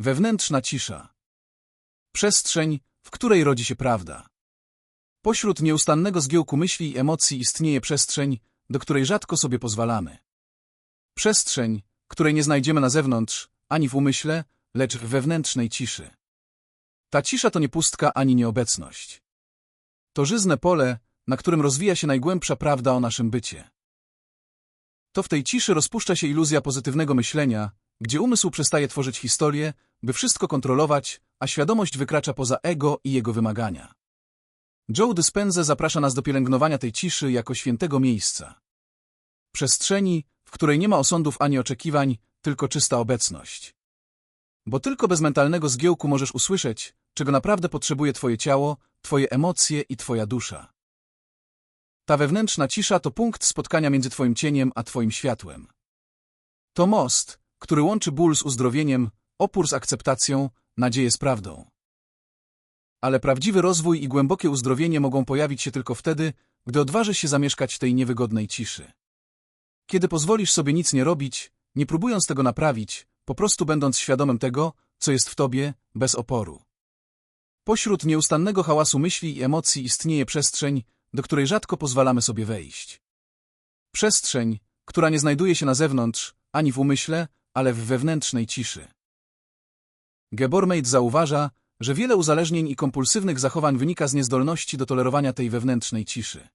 Wewnętrzna cisza. Przestrzeń, w której rodzi się prawda. Pośród nieustannego zgiełku myśli i emocji istnieje przestrzeń, do której rzadko sobie pozwalamy. Przestrzeń, której nie znajdziemy na zewnątrz, ani w umyśle, lecz w wewnętrznej ciszy. Ta cisza to nie pustka ani nieobecność. To żyzne pole, na którym rozwija się najgłębsza prawda o naszym bycie. To w tej ciszy rozpuszcza się iluzja pozytywnego myślenia, gdzie umysł przestaje tworzyć historię, by wszystko kontrolować, a świadomość wykracza poza ego i jego wymagania. Joe Dispenza zaprasza nas do pielęgnowania tej ciszy jako świętego miejsca. Przestrzeni, w której nie ma osądów ani oczekiwań, tylko czysta obecność. Bo tylko bez mentalnego zgiełku możesz usłyszeć, czego naprawdę potrzebuje twoje ciało, twoje emocje i twoja dusza. Ta wewnętrzna cisza to punkt spotkania między twoim cieniem a twoim światłem. To most, który łączy ból z uzdrowieniem, opór z akceptacją, nadzieję z prawdą. Ale prawdziwy rozwój i głębokie uzdrowienie mogą pojawić się tylko wtedy, gdy odważysz się zamieszkać tej niewygodnej ciszy. Kiedy pozwolisz sobie nic nie robić, nie próbując tego naprawić, po prostu będąc świadomym tego, co jest w tobie, bez oporu. Pośród nieustannego hałasu myśli i emocji istnieje przestrzeń, do której rzadko pozwalamy sobie wejść. Przestrzeń, która nie znajduje się na zewnątrz, ani w umyśle, ale w wewnętrznej ciszy. Gebormate zauważa, że wiele uzależnień i kompulsywnych zachowań wynika z niezdolności do tolerowania tej wewnętrznej ciszy.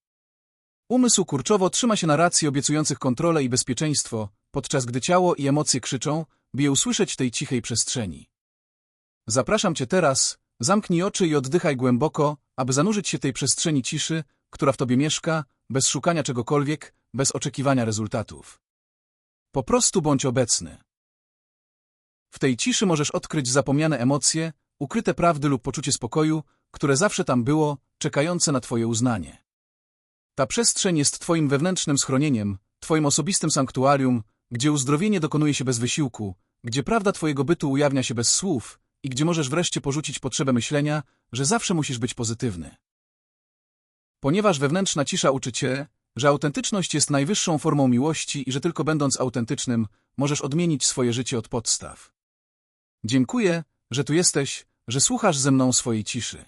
Umysł kurczowo trzyma się narracji obiecujących kontrolę i bezpieczeństwo, podczas gdy ciało i emocje krzyczą, by je usłyszeć tej cichej przestrzeni. Zapraszam Cię teraz, zamknij oczy i oddychaj głęboko, aby zanurzyć się tej przestrzeni ciszy, która w Tobie mieszka, bez szukania czegokolwiek, bez oczekiwania rezultatów. Po prostu bądź obecny. W tej ciszy możesz odkryć zapomniane emocje, ukryte prawdy lub poczucie spokoju, które zawsze tam było, czekające na Twoje uznanie. Ta przestrzeń jest Twoim wewnętrznym schronieniem, Twoim osobistym sanktuarium, gdzie uzdrowienie dokonuje się bez wysiłku, gdzie prawda Twojego bytu ujawnia się bez słów i gdzie możesz wreszcie porzucić potrzebę myślenia, że zawsze musisz być pozytywny. Ponieważ wewnętrzna cisza uczy Cię, że autentyczność jest najwyższą formą miłości i że tylko będąc autentycznym, możesz odmienić swoje życie od podstaw. Dziękuję, że tu jesteś, że słuchasz ze mną swojej ciszy.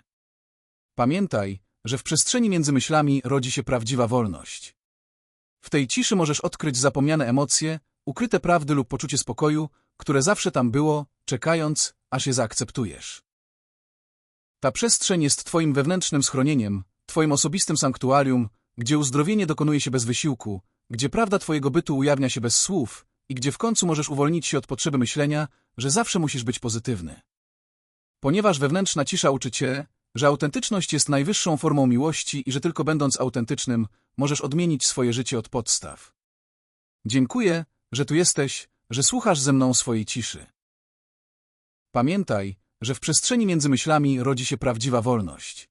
Pamiętaj, że w przestrzeni między myślami rodzi się prawdziwa wolność. W tej ciszy możesz odkryć zapomniane emocje, ukryte prawdy lub poczucie spokoju, które zawsze tam było, czekając, aż je zaakceptujesz. Ta przestrzeń jest Twoim wewnętrznym schronieniem, Twoim osobistym sanktuarium, gdzie uzdrowienie dokonuje się bez wysiłku, gdzie prawda Twojego bytu ujawnia się bez słów i gdzie w końcu możesz uwolnić się od potrzeby myślenia, że zawsze musisz być pozytywny. Ponieważ wewnętrzna cisza uczy Cię, że autentyczność jest najwyższą formą miłości i że tylko będąc autentycznym, możesz odmienić swoje życie od podstaw. Dziękuję, że tu jesteś, że słuchasz ze mną swojej ciszy. Pamiętaj, że w przestrzeni między myślami rodzi się prawdziwa wolność.